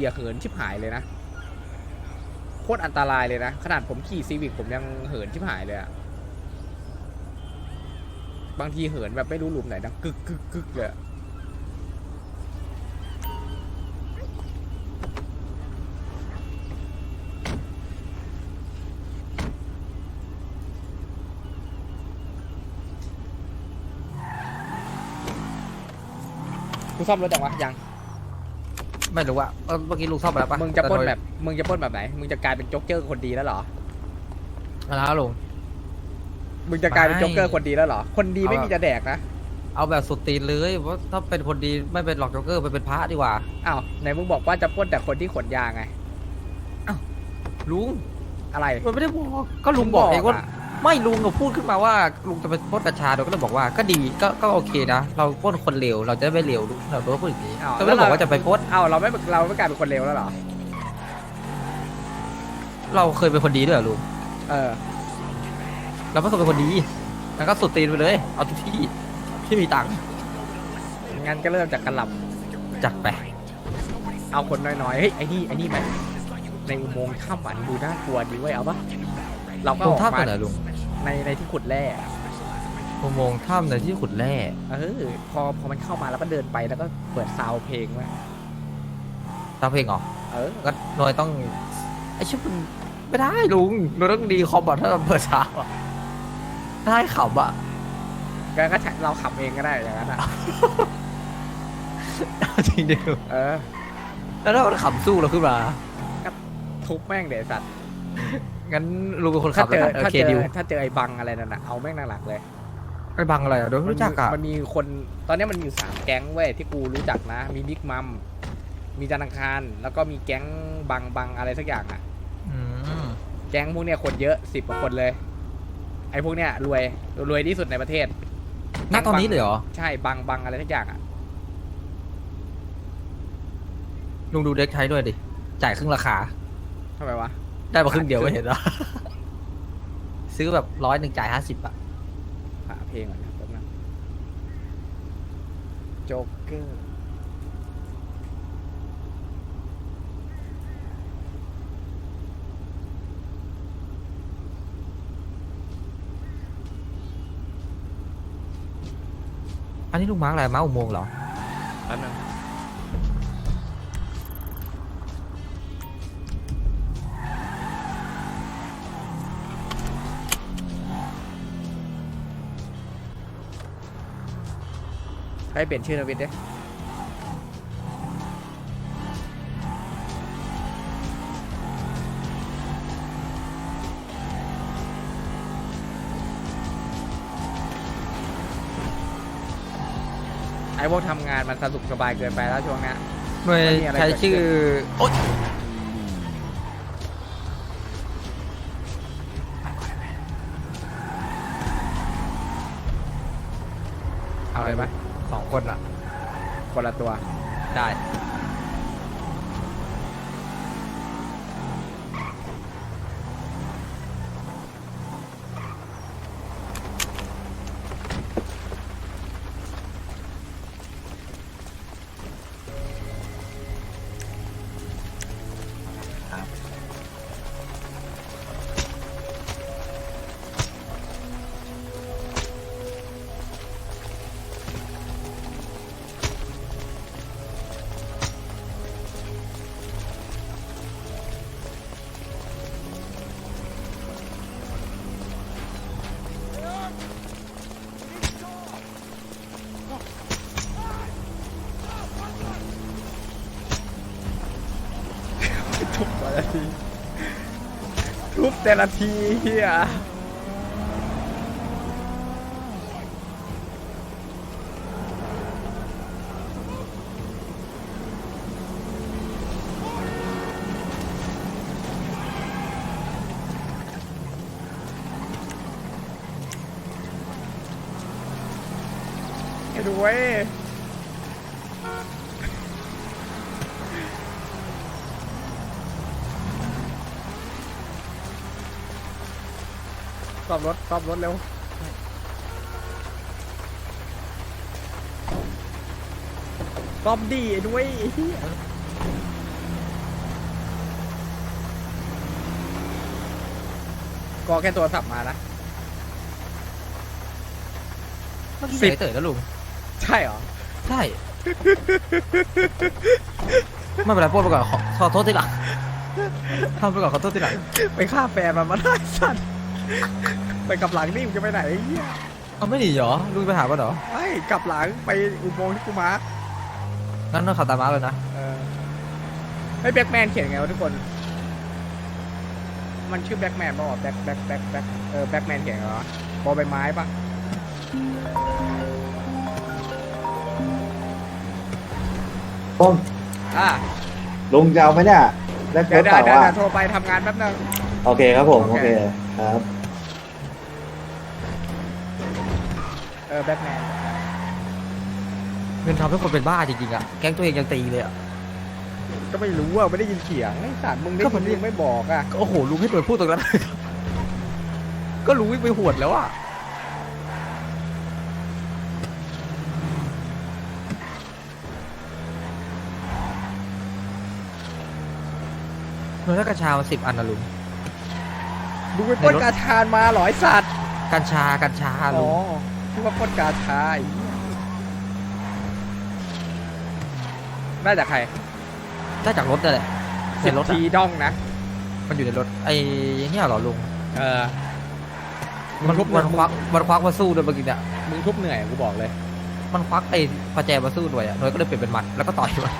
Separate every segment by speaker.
Speaker 1: อย่าเหินชิบหายเลยนะโคตรอันตรายเลยนะ ขนาดผมขี่ซีวิกผมยังเหินชิบหายเลยอะบางทีเหินแบบไม่รู้หลุมไหนดังกึกกึกกึกเลยกูซ่อมรถยังวะยัง
Speaker 2: ไม่รู้ว่าเออเมื่อกี้ลุงซ่อมไปแล้วปะ
Speaker 1: มึงจะปล้น
Speaker 2: ต่โดย
Speaker 1: แบบ มึงจะปล้นแบบไหน มึงจะกลายเป็นโจ๊กเกอร์คนดีแล้วเหรอ
Speaker 2: อะไรนะลุง
Speaker 1: มึงจะกลายเป็น
Speaker 2: ไม่
Speaker 1: โจ๊กเกอร์คนดีแล้วเหรอ คนดีไม่
Speaker 2: เอา
Speaker 1: มีจะแดกนะ
Speaker 2: เอาแบบสุดตีนเลยเพราะถ้าเป็นคนดีไม่เป็นหลอกจ็อกเกอร์ไปเป็นพระดีกว่า
Speaker 1: อ้าวไหนมึงบอกว่าจะปล้นแต่คนที่ขนยาไง
Speaker 2: ลุง
Speaker 1: อะไร
Speaker 2: มันไม่ได้บอกก็ลุงบอกเองว่าะ ไม่ลุงก็พูดขึ้นมาว่าลุงจะไปปล้นกัญชาเราก็เลยบอกว่าก็ดีก็ก็โอเคนะ เราปล้นคนเลวเราจะได้ไม่เลวลุงเราต้องพูดอย่างนี้
Speaker 1: อ้าว
Speaker 2: ก็ไม่ได้บอกว่าจะไปปล้น
Speaker 1: อ้าวเราไม่เราไม่กลายเป็นคนเลวแล้วเหรอ
Speaker 2: เราเคยเป็นคนดีด้วยเหรอลุง
Speaker 1: เออ
Speaker 2: เราไม่เคยเป็นคนดีแล้วก็สุดตีนไปเลย เอาทุกที่ที่มีตังค์
Speaker 1: งั้นก็เริ่มจากกระหล่
Speaker 2: จัดไปำ
Speaker 1: เอาคนน้อยๆ เฮ้ยไอ้นี่ไอ้นี่ไหมในอุโมงค์ถ้ำอันดูน่ากลัวดีเว้ยเอาปะเราก็
Speaker 2: ลุ
Speaker 1: องอก
Speaker 2: ท่าไป
Speaker 1: มา
Speaker 2: ไหนลุง
Speaker 1: ในในที่ขุดแร่
Speaker 2: อุโมงค์ถ้ำในที่ขุดแร่
Speaker 1: เออพอพอมันเข้ามาแล้วก็เดินไปแล้วก็เปิดซาวด์เพลงไว้
Speaker 2: ตามเพลงเหรอ
Speaker 1: เออ
Speaker 2: ก็หน่อยต้องไอชิบมันไม่ได้ลุงหน่อยต้องดีคอมบอทถ้าเราเปิดเช้าอะได้ขำอะ
Speaker 1: ก็ก็เราขับเองก็ได้อย่างนั้นอะ
Speaker 2: จริงดิว
Speaker 1: เออ
Speaker 2: แล้วถ้ามันขำสู้เราขึ้นมา
Speaker 1: ทุบแม่งเดี๋ยวไอ้สัตว์
Speaker 2: งั้นลุงเป็นคน
Speaker 1: ถ้า
Speaker 2: ขับ
Speaker 1: เจอ
Speaker 2: แล้วกันโอ
Speaker 1: ถ้า
Speaker 2: เค
Speaker 1: เจอ
Speaker 2: ดิว
Speaker 1: ถ้าเจอไอ้บังอะไรนั่นน่ะเอาแม่งหนักๆเลย
Speaker 2: ไอ้บังอะไรอะโดยไม่รู้จักอะ
Speaker 1: มันมีคนตอนนี้มันมีอยู่สามแก๊งเว้ยที่กูรู้จักนะ มีบิ๊กมัมมีจันทร์อังคาร แล้วก็มีแก๊งบังบังอะไรสักอย่างอะ
Speaker 2: อืม
Speaker 1: แก๊งพวกเนี้ยคนเยอะสิบกว่าคนเลย ไอ้พวกเนี้ยรวยรวยที่สุดในประเทศ
Speaker 2: ณตอนนี้เลยเหรอ
Speaker 1: ใช่บังบังอะไรสักอย่างอะ
Speaker 2: ลุงดูเด็กใช้ด้วยดิ จ่ายครึ่งราคา
Speaker 1: ทำไมวะ
Speaker 2: ได้มาครึ่งเดียวไม่เห็นเหรอซื้อแบบร้อยหนึ่งจ่ายห้าสิบอะ
Speaker 1: หาเพลงก่อนนะแป๊บนึงโจ๊กเกอร์
Speaker 2: อันนี้ลุงมาร์กอะไรมาอุโมงค์เหรอ
Speaker 1: แป๊บนึง ให้เปลี่ยนชื่อทวิตดิไอ้พวกทำงานมันสนุกสบายเกินไปแล้วช่วงเนี้ย
Speaker 2: หน่วย
Speaker 1: มันมีอะไร
Speaker 2: ใช้ชื่อโอ๊ย
Speaker 1: เอาเลยไหม
Speaker 2: สองคนอะ
Speaker 1: คนละตัว
Speaker 2: ได้
Speaker 1: แต่ละทีเฮียไอ้ดูเว้ย ซ่อบรถซ่อบรถเร็วซ่อบดีด้วยก็แค่ตัวสับมานะ
Speaker 2: เมื่อกี้
Speaker 1: สิบ
Speaker 2: เต๋อแล้วลุง
Speaker 1: ใช่เหรอ
Speaker 2: ใช่ ไม่เป็นไรพูดไปก่อนขอขอโทษทีหลังทำไปก่อนขอโทษทีหลัง
Speaker 1: ไปฆ่าแฟนมันมาได้สัตว์ ไปกลับหลังนี่มึงจะไปไหนไอ้เหี้ย
Speaker 2: เอาไม่หนีเหรอลุงไปหาป่ะเหรอ
Speaker 1: ไอ้กลับหลังไปอุโมงค์ที่กูมาร์ค
Speaker 2: งั้นต้องขับตามมาเลยนะ
Speaker 1: เออไอ้แบ็กแมนเขียนไงวะทุกคน มันชื่อแบ็กแมนป่าวแบ็กแบ็กแบ็กแบ็กเออแบ็กแมนเขียนไงวะบอใบไม้ปะ
Speaker 3: ป้อม
Speaker 1: อะ
Speaker 3: ลุงจะเอาไหมเนี่ยแล็ก
Speaker 1: เดี๋ยว
Speaker 3: เป
Speaker 1: เดี๋ยว
Speaker 3: ล่า
Speaker 1: เดี๋ยว
Speaker 3: อะ
Speaker 1: เดี๋ยวโทรไปทำงานแป๊บนึง
Speaker 3: โอเคครับผม
Speaker 1: โอ
Speaker 3: โอ
Speaker 1: เค
Speaker 3: เคครับ
Speaker 1: เออแบ็กแมน
Speaker 2: เงินทำให้คนเป็นบ้าจริงๆอะ แก๊งตัวเองยังตีเลยอะ
Speaker 1: ก็ไม่รู้อะไม่ได้ยินเสียงไอ้สัตว์มึงได้
Speaker 2: ก็
Speaker 1: ยิ
Speaker 2: มันน
Speaker 1: มึงไม่บอกอะ
Speaker 2: ก็โอ้โหลุงให้โดนพูดตรงนั้น ก็ลุงวิ่งไปหวดแล้วอะ เงินถ้ากระชามาสิบอันนะลุง
Speaker 1: มึงไปปล้น
Speaker 2: ในรถ
Speaker 1: กาชาดมาเหรอไอ้สัตว์
Speaker 2: กัญชากัญชา
Speaker 1: อ๋
Speaker 2: ลุ
Speaker 1: อง ที่ว่าปล้นกาชาไอ้เหี้ยได้จากใคร
Speaker 2: ได้จากรถนั่นแหละใน
Speaker 1: สิบ
Speaker 2: รถ
Speaker 1: ที
Speaker 2: อะ
Speaker 1: ด้องนะ
Speaker 2: มันอยู่ในรถไอ้เนี่ยเหรอลุง
Speaker 1: เออ
Speaker 2: มัน
Speaker 1: ทุบ
Speaker 2: มันควักมันควักมาสู้ด้วยเมื่อกี้เนี่ย
Speaker 1: มึงทุบเหนื่อยกูบอกเลย
Speaker 2: มันควักไอ้ประแจมาสู้ด้วยอะหน่วยก็เลยเปลี่ยนเป็นหมัดแล้วก็ต่อยมัน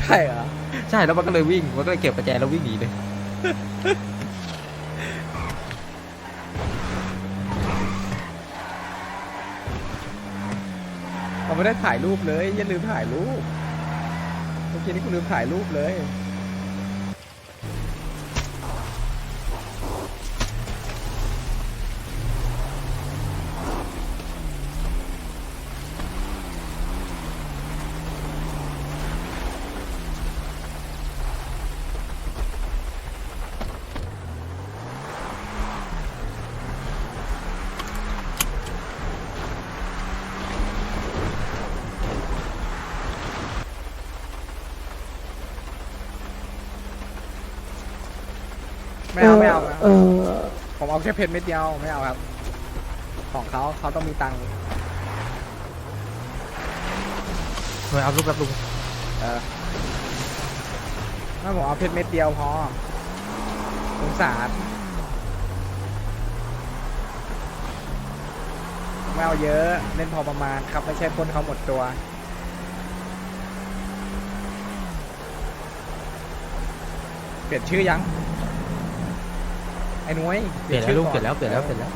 Speaker 1: ใช่เหรอ
Speaker 2: ใช่แล้วมันก็เลยวิ่งมันก็เลยเก็บประแจแล้ววิ่งหนีเลย
Speaker 1: ไม่ได้ถ่ายรูปเลยอย่าลืมถ่ายรูปเมื่อกี้นี้กูลืมถ่ายรูปเลย ไม่เอาไม่เอาไม่เอาผมเอาแค่เพชรเม็ดเดียวไม่เอาครับ ของเขาเขาต้องมีตังค์
Speaker 2: หน่วยเอารูปรับลุง
Speaker 1: เออถ้าผมเอาเพชรเม็ดเดียวพอสงสารไม่เอาเยอะเล่นพอประมาณครับ ไม่ใช่ปล้นเขาหมดตัวเปลี่ยนชื่อยัง ไอ้นุ้ย
Speaker 2: เปลี่ยนแล้วลุงเปลี่ยนแล้วเปลี่ยนแล้วเปลี่ยนแล้ว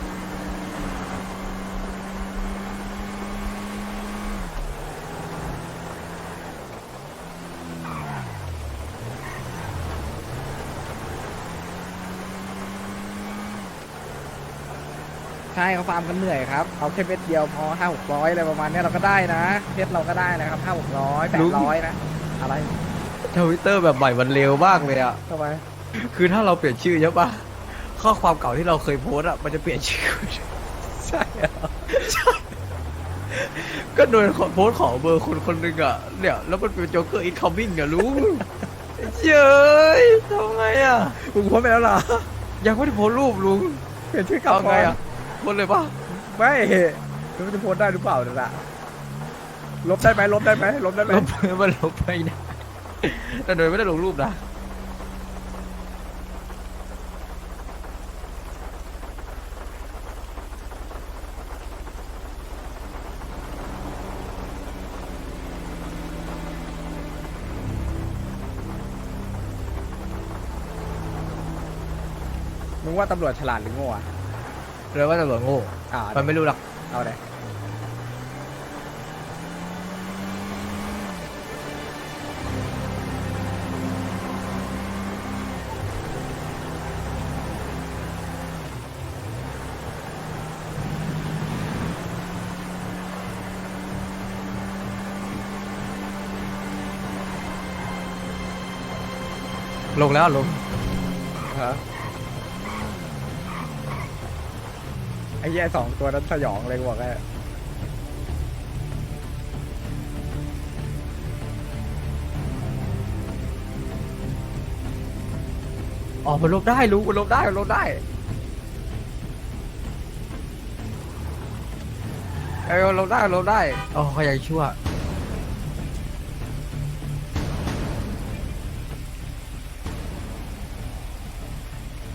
Speaker 1: ใช่เขาฟาร์มกันเหนื่อยครับเอาแค่เม็ดเดียวพอห้าหกร้อยอะไรประมาณเนี้ยเราก็ได้นะเพชรเราก็ได้นะครับห้าหกร้อยแปดร้อยนะ อะไร
Speaker 2: ทวิตเตอร์แบบใหม่มันเร็วมากเลยอะ
Speaker 1: ทำไม
Speaker 2: คือถ้าเราเปลี่ยนชื่อใช่ปะ ข้อความเก่าที่เราเคยโพสต์อะมันจะเปลี่ยนชื่อ
Speaker 1: ใช่เหรอ
Speaker 2: ก็โดยขอโพสต์ขอเบอร์คนคนหนึ่งอะเนี่ยแล้วมันเป็นโจ๊กเกอร์อินคัมมิ่งอะลุงเย้ยทำไงอะ
Speaker 1: มึงโพสต์ไปแล้วเหรอ
Speaker 2: ยังไม่ได้โพสต์รูปลุง
Speaker 1: เปลี่ยนชื่อกลับ
Speaker 2: เอา
Speaker 1: ก่
Speaker 2: ไง
Speaker 1: อน
Speaker 2: อะโพสต์เลยปะ
Speaker 1: ไม่แล้วมันจะโพสต์ได้หรือเปล่าเนี่ยนะลบได้ไหมลบได้ไหมลบได้ไหม
Speaker 2: ลบมันลบไปนะแต่โดยไม่ได้ลงรูปนะ
Speaker 1: ว่าตำรวจฉลาดหรือโง่อะ
Speaker 2: เลยว่าตำรวจโง่
Speaker 1: อ่า
Speaker 2: มันไม่รู้หรอก
Speaker 1: เอาเลย
Speaker 2: ลงแล้วลง
Speaker 1: อ้แย่สองตัวนั้นสยองเลยกูบอกแค่
Speaker 2: อ๋อมันลบได้รู้มันลบได้ลบได้เออลบได้ลบได้อ๋อขยายชั่ว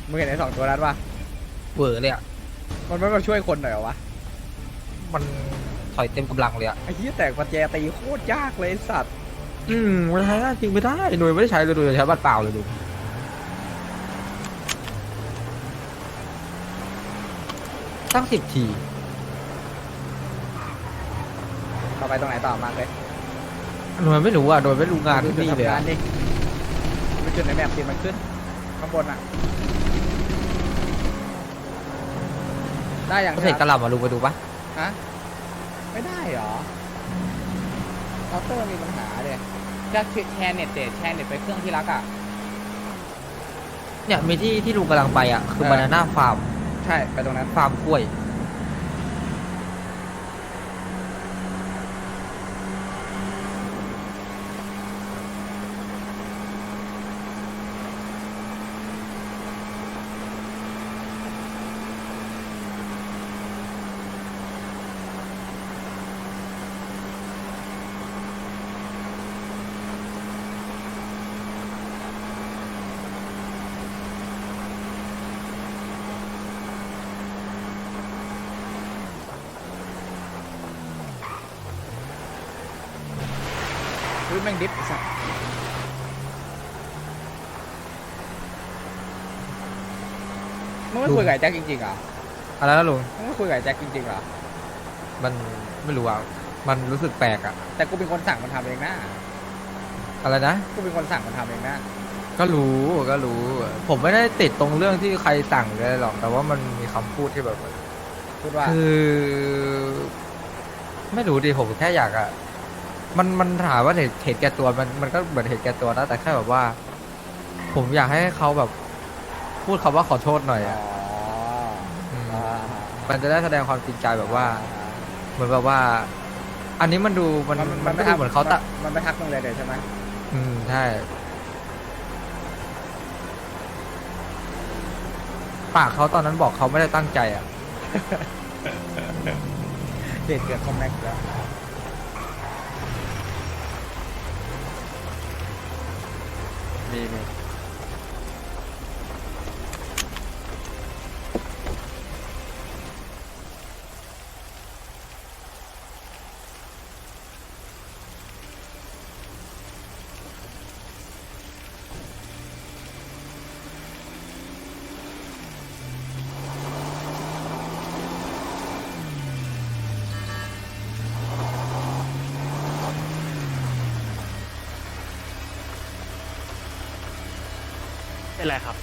Speaker 1: มึงเห็นไอ้สองตัวนั้นปะ
Speaker 2: เวอร์เลยอะ
Speaker 1: มันไม่มาช่วยคนหน่อยเหรอวะ
Speaker 2: มันถอยเต็มกำลังเลยอะ
Speaker 1: ไอ้ที่แตกปัจแจตีโคตรยากเลยไอ้สัตว์
Speaker 2: อืมมันใช้ได้จริงไม่ได้หน่วยไม่ได้ใช้เลยหน่วยใช้บัตรเปล่าเลยดูตั้งสิบที
Speaker 1: ต่อไปตรงไหนต่อมาเลย
Speaker 2: หน่วยไม่รู้อะหน่วยไม่รู้งานที่นี่เลย
Speaker 1: ทำงา
Speaker 2: อะ
Speaker 1: นดิไปจุดในแมปตีมันขึ้นข้างบนอะ ได้อย่าง
Speaker 2: เสร็จกระหล่ำมาลุงไปดูปะ
Speaker 1: ฮะไม่ได้เหรอเคาน์เตอร์มีปัญหาเลยจะแชร์เน็ตเดทแชร์เน็ตไปเครื่องที่รักอะ
Speaker 2: เนี่ยมีที่ที่ลุงกำลังไปอะคือ
Speaker 1: เออ
Speaker 2: บานาน่าฟาร์ม
Speaker 1: ใช่ไปตรงนั้น
Speaker 2: ฟาร์มกล้วย
Speaker 1: อุ้ยแม่งดิฟไอ้สัสมึงไม่คุยกับไอ้แจ็คจริงๆเหรอ
Speaker 2: อะไรนะลุง
Speaker 1: มึงไม่คุยกับไอ้แจ็คจริงๆเหรอ
Speaker 2: มันไม่รู้อะ มันรู้สึกแปลกอะ
Speaker 1: แต่กูเป็นคนสั่งมันทำเองนะ
Speaker 2: อะไรนะ
Speaker 1: กูเป็นคนสั่งมันทำเองนะ
Speaker 2: ก็รู้ก็รู้ ผมไม่ได้ติดตรงเรื่องที่ใครสั่งเลยหรอก แต่ว่ามันมีคำพูดที่แบบ
Speaker 1: พูดว่า
Speaker 2: คือ ไม่รู้ดิผมแค่อยากอะ มันมันถามว่าเหตุเหตุแก่ตัวมันมันก็เหมือนเหตุแก่ตัวนะแต่แค่แบบว่า ผมอยากให้เขาแบบ พูดคำว่าขอโทษหน่อย
Speaker 1: อ๋อ
Speaker 2: อะอืม
Speaker 1: อ่า
Speaker 2: มันจะได้แสดงความจริงใจแบบว่า เหมือนแบบว่า อันนี้มันดูมันมันไม่ดูเหมือนเขาตะ
Speaker 1: มันไม่ทักมึงเลยเดี๋ยวใช่ไหม
Speaker 2: อืมใช่ปากเขาตอนนั้นบอกเขาไม่ได้ตั้งใจอะ
Speaker 1: เหตุเกิดคอมแม็กซ์แล้ว มี
Speaker 4: เป็นไรครับ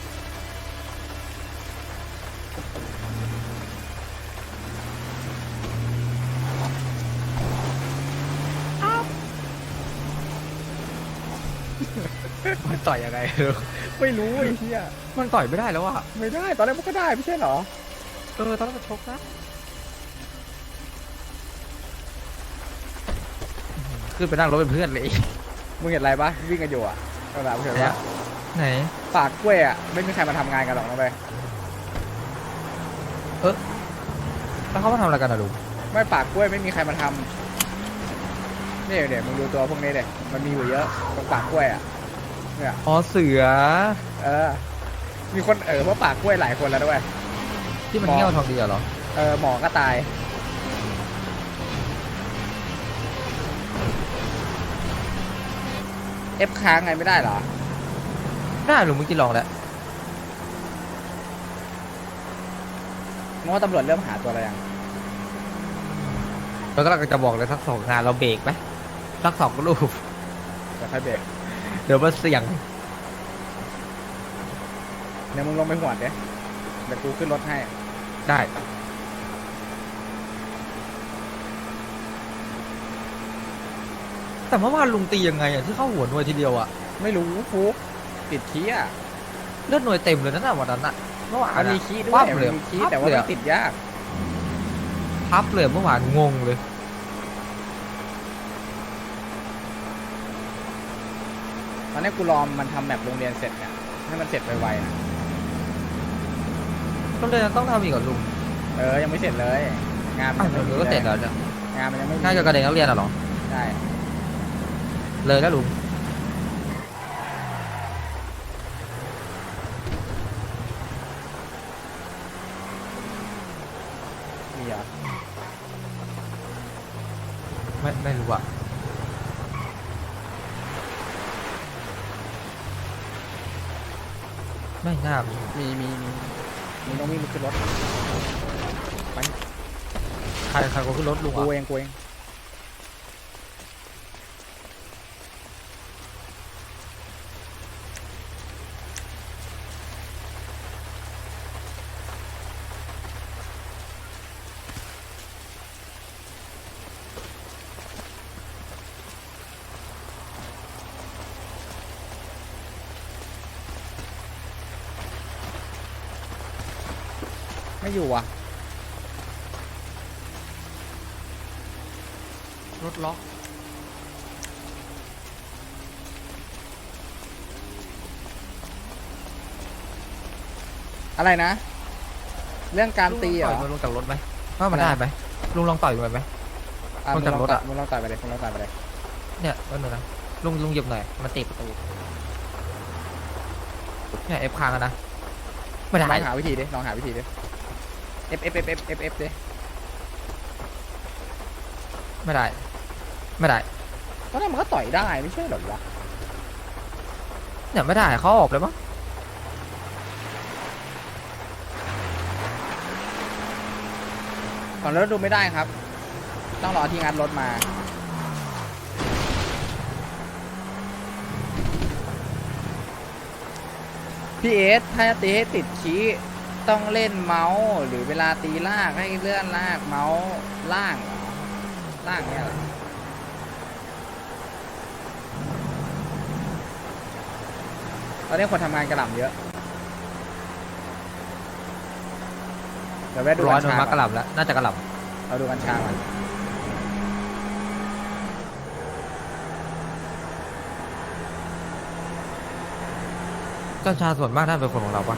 Speaker 2: มันต่อยยังไง
Speaker 1: ไม่รู้ไอ้เหี้ย
Speaker 2: มันต่อยไม่ได้แล้วอะ
Speaker 1: ไม่ได้ ตอนแรกมันก็ได้ไม่ใช่เหรอ
Speaker 2: เออตอนนั้นมันชกนะขึ้นไปนั่งรถเป็นเพื่อนเลย
Speaker 1: มึงเห็นอะไรปะวิ่งกันอยู่อะเวลามึงเห็น
Speaker 2: ไหน
Speaker 1: ปะ
Speaker 2: อะ ไหน
Speaker 1: ปากกล้วยอะไม่มีใครมาทำงานกันหรอกนะเว้ย
Speaker 2: แล้วเขามาทำอะไรกันอะลุง
Speaker 1: ไม่ปากกล้วยไม่มีใครมาทำนี่เดี๋ยวมึงดูตัวพวกนี้เดี๋ยมันมีอยู่เยอะตรงปากกล้วยอะเนี่ย
Speaker 2: อ๋อเสือ
Speaker 1: เออ มีคนเออเพราะปากกล้วยหลายคนแล้วด้วย
Speaker 2: ที่มัน
Speaker 1: มอง
Speaker 2: เงี้ยวทองดีเหรอ
Speaker 1: เออหมอก็ตาย เอฟค้างไงไม่ได้เหรอ
Speaker 2: ได้ลุงเมื่อกี้ลองแล้ว
Speaker 1: มึงว่าตำรวจเริ่มหาตัวอะไรยัง
Speaker 2: เราก็จะบอกเลยสักสองงานเราเบรกไหมสักสองรูป
Speaker 1: เดี๋ยวค่อยเบรก
Speaker 2: เดี๋ยวมาเสี่ยง
Speaker 1: เดี๋ยวมึงลงไปหวดเดี๋ยวเดี๋ยวกูขึ้นรถให้
Speaker 2: ได้แต่เมื่อวานลุงตียังไงอะที่เข้าหัวหน่วยทีเดียวอะ
Speaker 1: ไม่รู้ฟุก ติดขี้อะ
Speaker 2: เลือดหน่วยเต็มเลยนั่นน่ะวันนั้นอะเมื่อวาน
Speaker 1: มัน
Speaker 2: อะ
Speaker 1: มีขี้ด้ว
Speaker 2: ปั๊
Speaker 1: ย
Speaker 2: บ
Speaker 1: มัน
Speaker 2: เลย
Speaker 1: มีขี้
Speaker 2: ปั๊บ
Speaker 1: แต่ว่า
Speaker 2: เลย
Speaker 1: มัน
Speaker 2: อะ
Speaker 1: ติดยาก
Speaker 2: พับเลยเมื่อวานงงเลย
Speaker 1: ตอนนี้กูรอมันทำแบบโรงเรียนเสร็จเนี่ยให้มันเสร็จไวๆนะ
Speaker 2: ก็เลยต้องทำอีกก่อนลุง
Speaker 1: เออยังไม่เสร็จเลย งานมั
Speaker 2: อ้าวน
Speaker 1: ยังไม่มี
Speaker 2: เดี๋ยวก็
Speaker 1: ลย
Speaker 2: เสร็จแล้วเนี่ย
Speaker 1: งานมันยังไม่มี
Speaker 2: น่าจะกระเด็นนักเรียนอะเหรอ
Speaker 1: ใช่
Speaker 2: เลยแล้วลุง
Speaker 1: มีเหรอ
Speaker 2: ไม่ไม่รู้อะ ไม่น่ามี
Speaker 1: มีมีมีมีต้องวิ่งขึ้นรถ
Speaker 2: ใครใครก็ขึ้นรถลุง
Speaker 1: กู
Speaker 2: อะ
Speaker 1: เองกูเอง ไม่อยู่อะ
Speaker 2: รถล็อก
Speaker 1: อะไรนะ เรื่องการตีเหร
Speaker 2: ต่
Speaker 1: อ
Speaker 2: อยมันลงจากรถไหมว่ามัน
Speaker 1: อะไร
Speaker 2: ได้ไหมลุงลองต่อยมันไหม
Speaker 1: อะ
Speaker 2: ลงจากรถอะ
Speaker 1: มึงลองต่อยไปเลยมึงลองต่อยไปเลย
Speaker 2: เนี่ยก็หนึ่งนะลุงลุงเหยียบหน่อยมันติดประตูเนี่ยเอฟค้างอะนะไม่ได้
Speaker 1: ลองหาวิธีดิลองหาวิธีดิ F F F F F F ดิ
Speaker 2: ไม่ได้ ไม่ได้
Speaker 1: ก็นั่นมันก็ต่อยได้ไม่ใช่เหรอวะ
Speaker 2: เนี่ยไม่ได้เขาออกเลยมั้ง
Speaker 1: ก่อนรถดูไม่ได้ครับ ต้องรอที่งัดรถมา พี่เอสถ้าจะตีให้ติดชี้ ต้องเล่นเมาส์หรือเวลาตีลากให้เลื่อนลากเมาส์ล่างเหรอล่างเนี่ยเหรอตอนนี้คนทำงานกระหล่ำเยอะเดี๋ยวแวะดู
Speaker 2: ร้อ
Speaker 1: กั
Speaker 2: ย
Speaker 1: ญ
Speaker 2: โดน
Speaker 1: ชา
Speaker 2: มักก
Speaker 1: ก่
Speaker 2: ระหล่ำแล้ว น่าจะกระหล่
Speaker 1: เราดูกัญชาก่อนำ
Speaker 2: เจ้าชาส่วนมากน่าเป็นคนของเราปะ